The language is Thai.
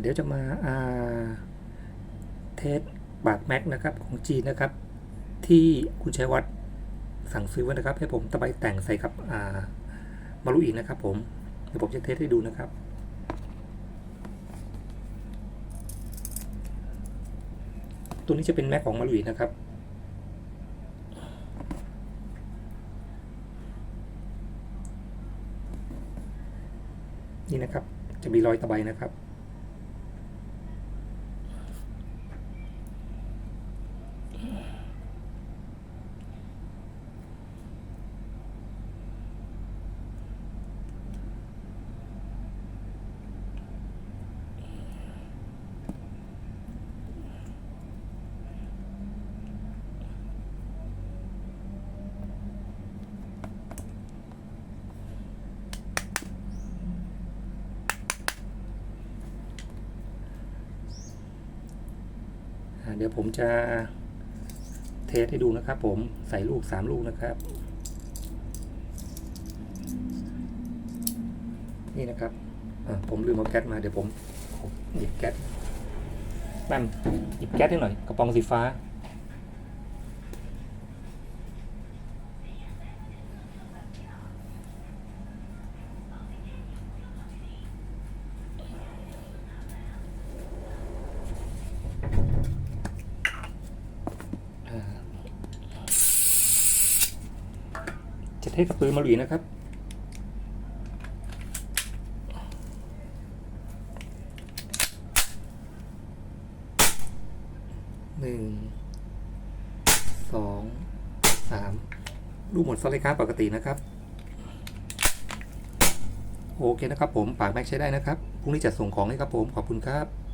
เดี๋ยวจะมาเทสปากแม็กนะครับของจีนนะครับ ที่คุณชัยวัฒน์สั่งซื้อไว้นะครับ ให้ผมตะไบแต่งใส่กับมารุอีนะครับผมเดี๋ยวผมจะเทสให้ดูนะครับตัวนี้จะเป็นแม็กของมารุอีนะครับนี่นะครับจะมีรอยตะไบนะครับ เดี๋ยวผมจะเทสให้ดูนะครับผมใส่ลูกสามลูกนะครับ นี่นะครับผมลืมเอาแก๊สมาเดี๋ยวผมหยิบแก๊สแป๊มหยิบแก๊สให้หน่อยกระป๋องสีฟ้า จะเทสกับปืนมาหลีนะครับ หนึ่ง สอง สาม ลูกหมดสไลด์กาปกตินะครับ โอเคนะครับผม ปากแม็กใช้ได้นะครับ พรุ่งนี้จะส่งของให้ครับผม ขอบคุณครับ